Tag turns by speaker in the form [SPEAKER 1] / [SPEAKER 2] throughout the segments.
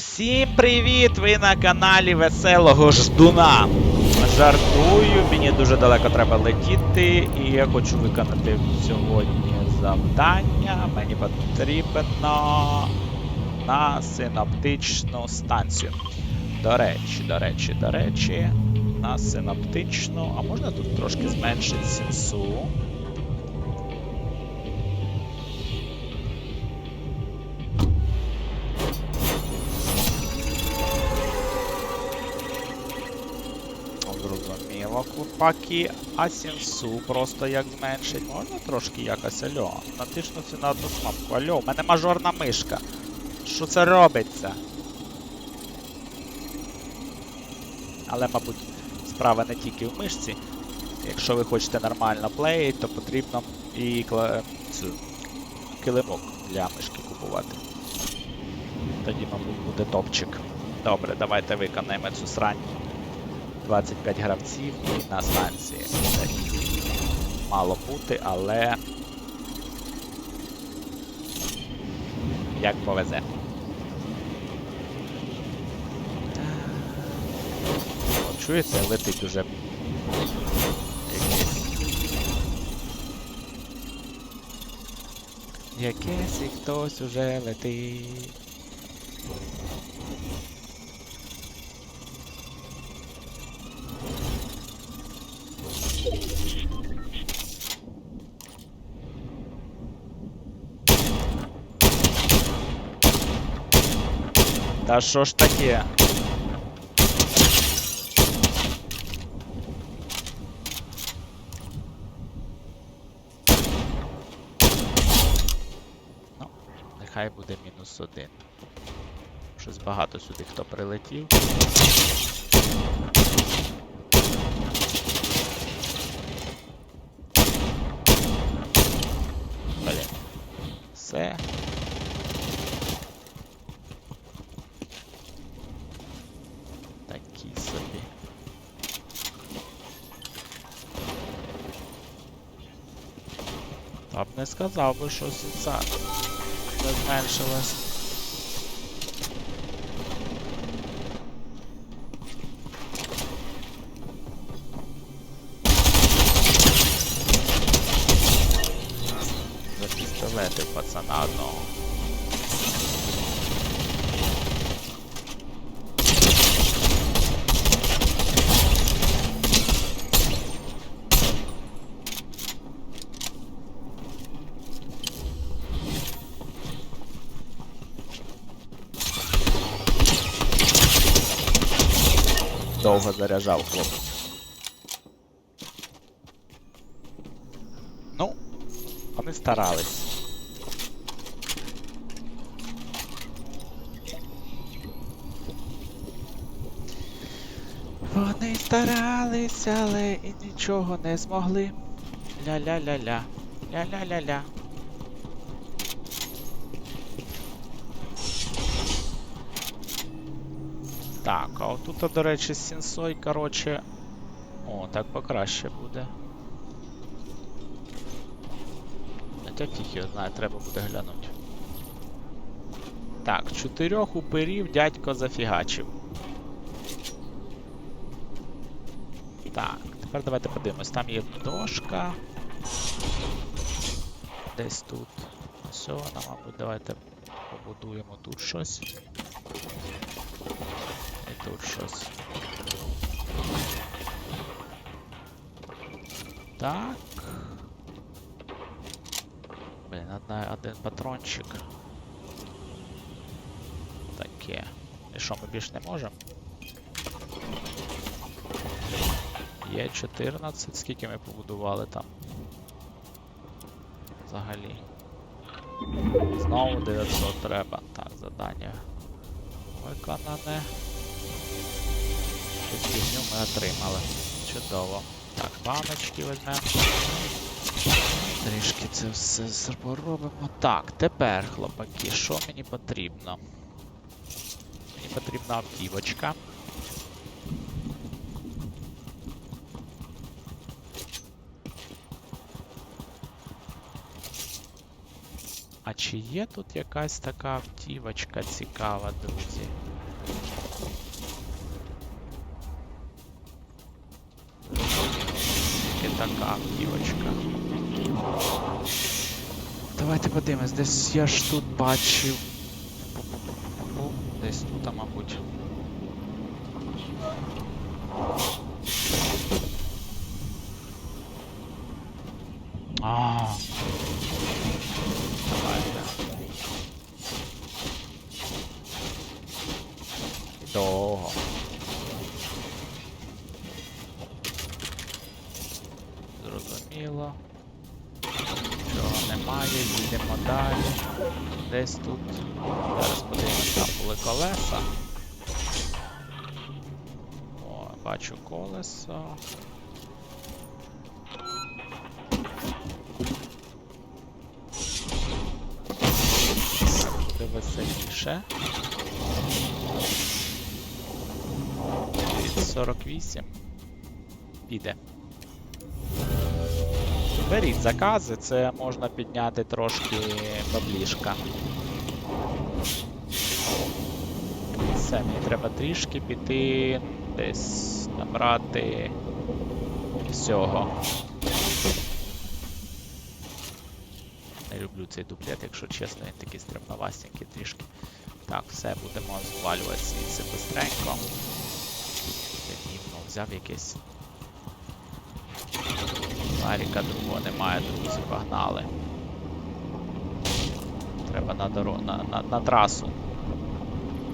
[SPEAKER 1] Всім привіт! Ви на каналі Веселого Ждуна. Жартую, мені дуже далеко треба летіти, і я хочу виконати сьогодні завдання. Мені потрібно на синаптичну станцію. До речі, до речі, до речі, на синаптичну. А можна тут трошки зменшити сінсу? Зрозуміло, курпаки, а сінсу просто як зменшить. Можна трошки якось альо. Натиснути на одну кнопку. Альо, у мене мажорна мишка. Що це робиться? Але, мабуть, справа не тільки в мишці. Якщо ви хочете нормально плеїти, то потрібно і кла... цю, килимок для мишки купувати. Тоді, мабуть, буде топчик. Добре, давайте виконаємо цю срань. 25 гравців на станції. Мало бути, але як повезе. О, чуєте, летить уже якесь. Якесь і хтось уже летить. Та що ж таке? Ну, нехай буде мінус один. Щось багато сюди хто прилетів. Блін. Все. Такі собі. Я б не сказав би, що це не зменшилось. За пістолети пацана одного. Довго заряджав хлопець. Ну, вони старались. Вони старалися, але і нічого не змогли. Ля-ля-ля-ля. Ля-ля-ля-ля. Так, а отут, до речі, сінсой, короче. О, так покраще буде. Хоча фіг його знає, треба буде глянути. Так, чотирьох уперів дядько зафігачив. Так, тепер давайте подивимось. Там є дошка. Десь тут. Все, нам, мабуть, давайте побудуємо тут щось. Тут щось. Так. Блін, одна, один патрончик. Таке. І що, ми більш не можемо? Є 14, скільки ми побудували там? Взагалі. Знову 900 треба. Так, завдання виконане. Фігню ми отримали. Чудово. Так, баночки візьмемо. Трішки це все поробимо. Так, тепер, хлопаки, що мені потрібно? Мені потрібна автівочка. А чи є тут якась така автівочка цікава, друзі? Така автівочка. Давайте подивимось, десь я ж тут бачив. Десь тут, а, мабуть. А. бачу колеса. Буде веселіше. 48. Піде. Беріть закази, це можна підняти трошки баблішка. Все, мені треба трішки піти десь набрати всього. Не люблю цей дуплет, якщо чесно, він такий стремновастенький трішки. Так, все, будемо звалювати звідси бистренько. Це гівно взяв якесь. Ларіка другого немає, друзі, погнали. Треба на дорогу, на, на, на трасу.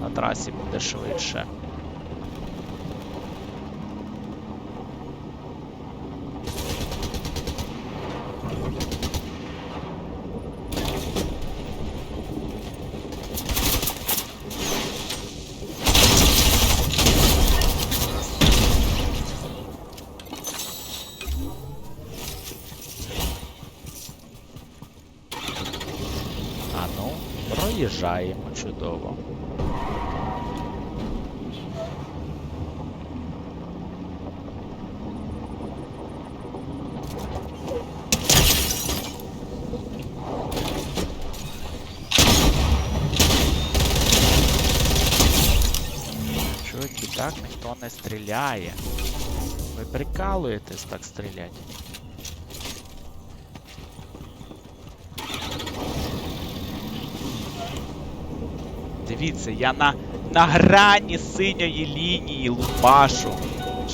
[SPEAKER 1] На трасі буде швидше. Ну, проїжджаємо чудово. Чуваки, так ніхто не стріляє. Ви прикалуєтесь так стріляти. Дивіться, я на, на грані синьої лінії лупашу.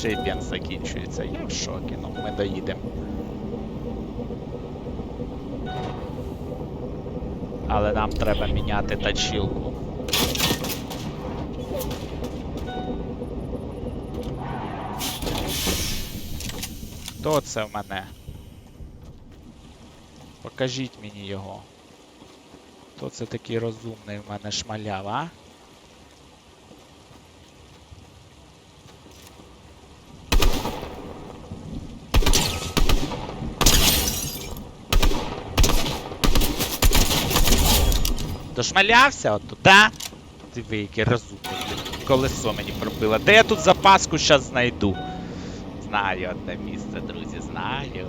[SPEAKER 1] Чемпіон закінчується. Я в шокі, ну ми доїдемо. Але нам треба міняти тачілку. Хто це в мене? Покажіть мені його. Хто це такий розумний в мене шмаляв, а? Дошмалявся отут, да? Диви, який розумний. Колесо мені пробило. Де я тут запаску щас знайду? Знаю одне місце, друзі, знаю.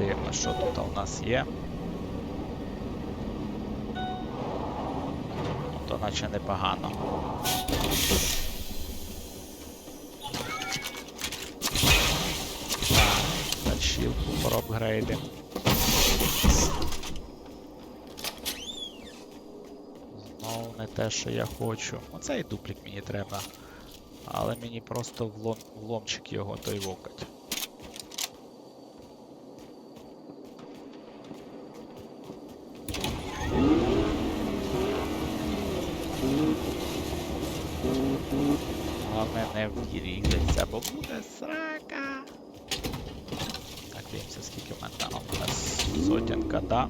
[SPEAKER 1] Так, що тут у нас є. То наче непогано. Так, Тачілку проапгрейдимо. Знову не те, що я хочу. Оцей дуплік мені треба. Але мені просто влом, вломчик його той вокать. Головне не в'їрігаться, бо буде срака. Так, дивимося, скільки в мене там. У нас сотенка, да.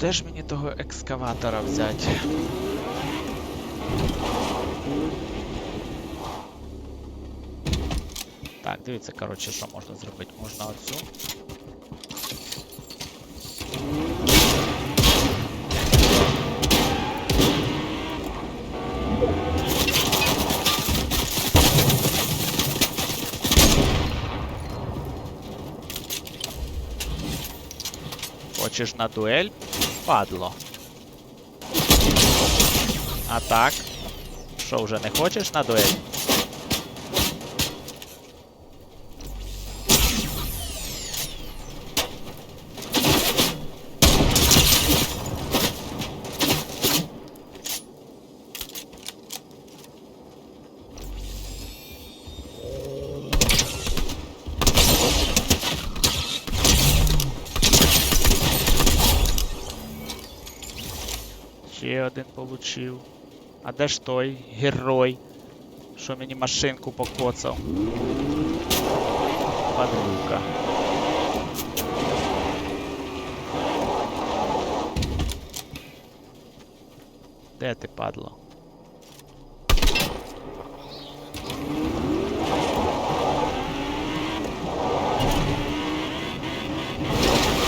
[SPEAKER 1] Де ж мені того екскаватора взяти? Так, дивіться, коротше, що можна зробити. Можна оцю. Хочеш на дуель, падло. А так? Що, вже не хочеш на дуель? Ще один получив. А де ж той герой, що мені машинку покоцав? Падлюка. Де ти падло?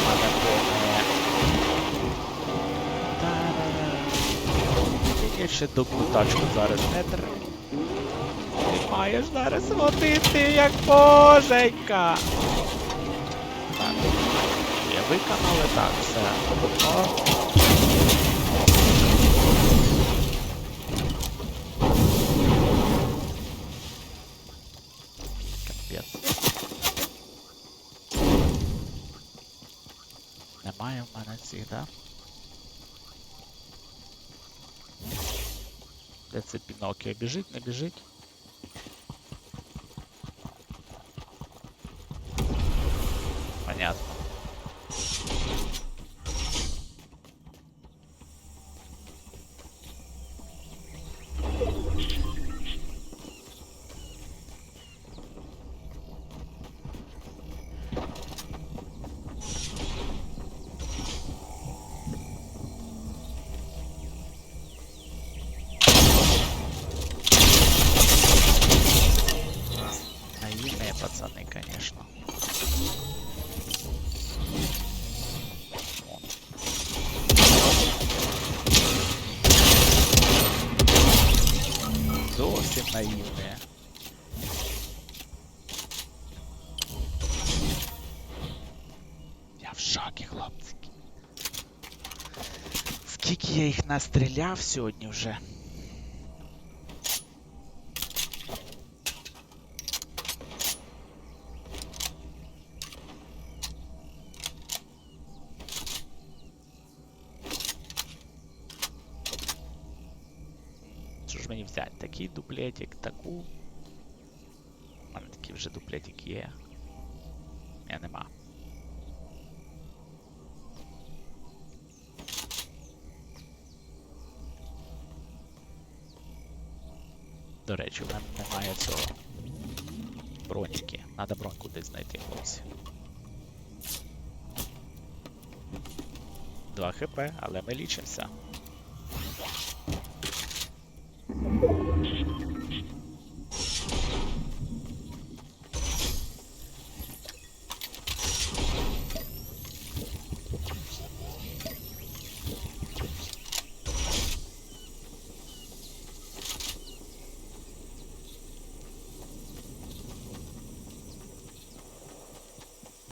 [SPEAKER 1] Мене повне. Тільки ще добу тачку зараз треба. Ти маєш зараз водити, як боженька. Так. Є виконали, так, все. О. Немає в мене цих, да? Де це Пінокіо? Біжить, не біжить? Понятно. Зовсім наивные. Я в шокі, хлопчики. Скільки я їх настріляв сьогодні вже. Дуплетик, таку. У мене такий вже дуплетик є. Я нема. До речі, у мене немає цього. Броніки. Надо броньку десь знайти, хлопці. 2 хп, але ми лічимося.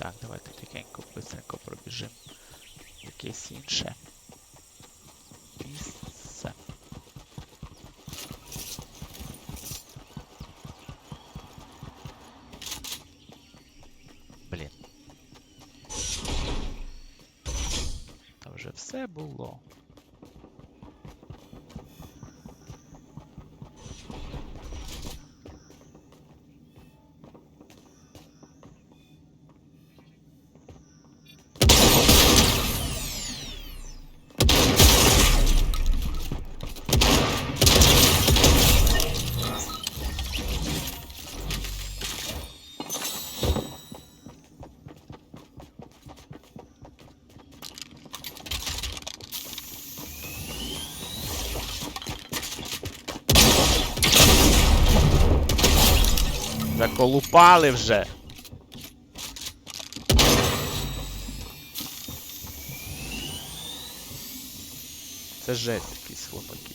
[SPEAKER 1] Так, давайте тихенько, быстренько пробіжимо. Якесь інше. Місце. Блін. Та вже все було. Заколупали вже. Це жесть якийсь хлопаки.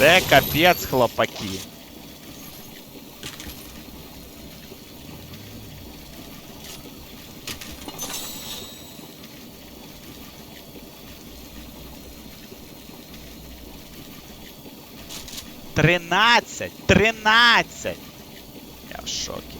[SPEAKER 1] Це капець, хлопаки. Тринадцять! Тринадцять! Я в шокі.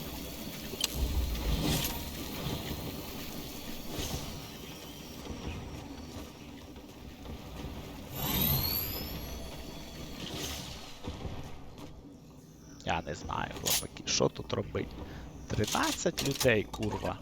[SPEAKER 1] Що тут робить? 13 людей, курва.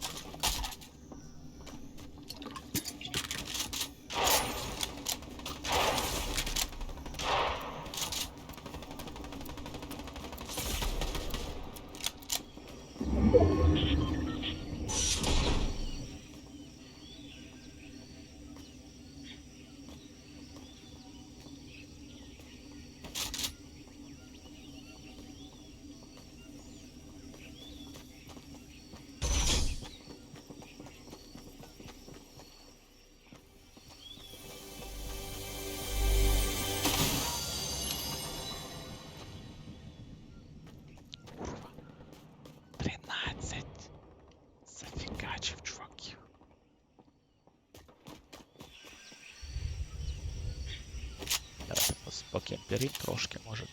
[SPEAKER 1] Покемперим трошки, може.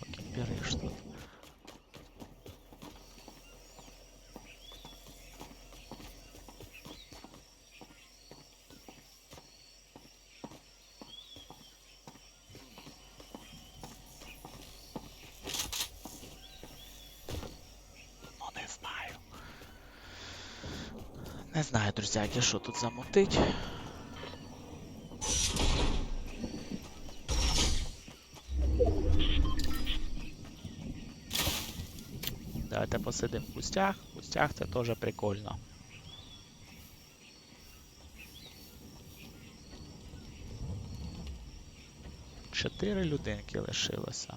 [SPEAKER 1] Покемпериш тут. Ну, не знаю. Не знаю, друзяки, що тут замутить. Посидимо в кустях. В кустях це теж прикольно. Чотири людинки лишилося.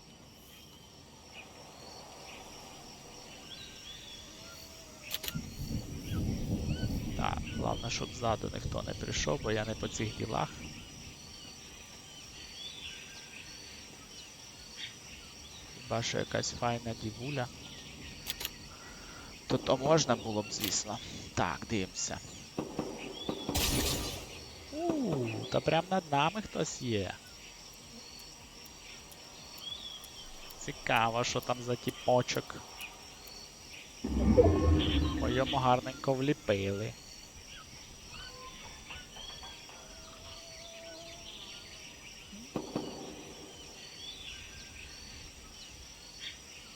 [SPEAKER 1] Так, головне, щоб ззаду ніхто не прийшов, бо я не по цих ділах. Хіба що якась файна дівуля. То то можна було б, звісно. Так, дивимося. Ууу, та прям над нами хтось є. Цікаво, що там за тіпочок. По йому гарненько вліпили.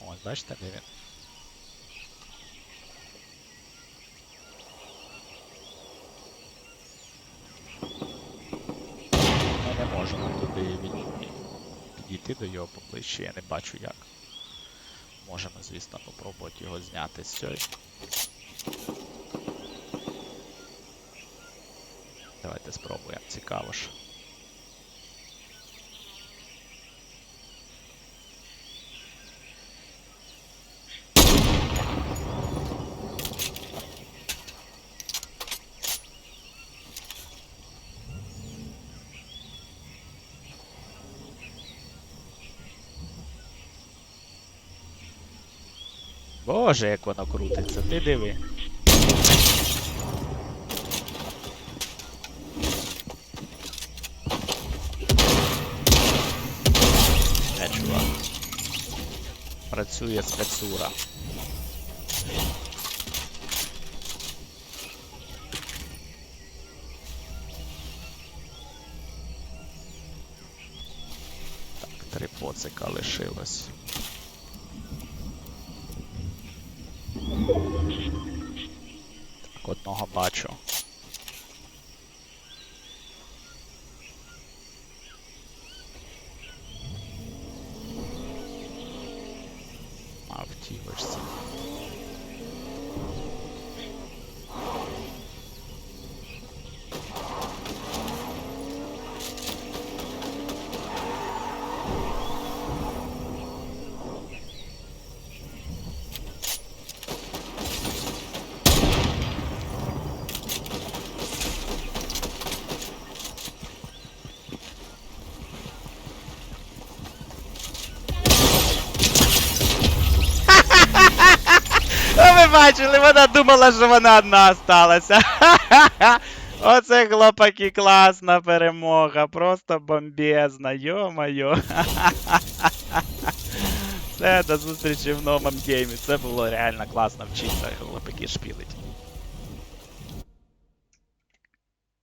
[SPEAKER 1] Ось, бачите, де він? Ми не можемо туди від... підійти його поближче, я не бачу як. Можемо, звісно, попробувати його зняти з цього. Давайте спробуємо, цікаво ж. Боже, як воно крутиться, ти диви. Чувак. Працює спецура. Так, три поцика лишилось. Так, одного бачу. А в тівочці. Бачили, вона думала, що вона одна осталася. Оце хлопаки класна перемога, просто бомбезна, йо-моє. Все, до зустрічі в новому геймі. Це було реально класно вчитися хлопаки шпілить.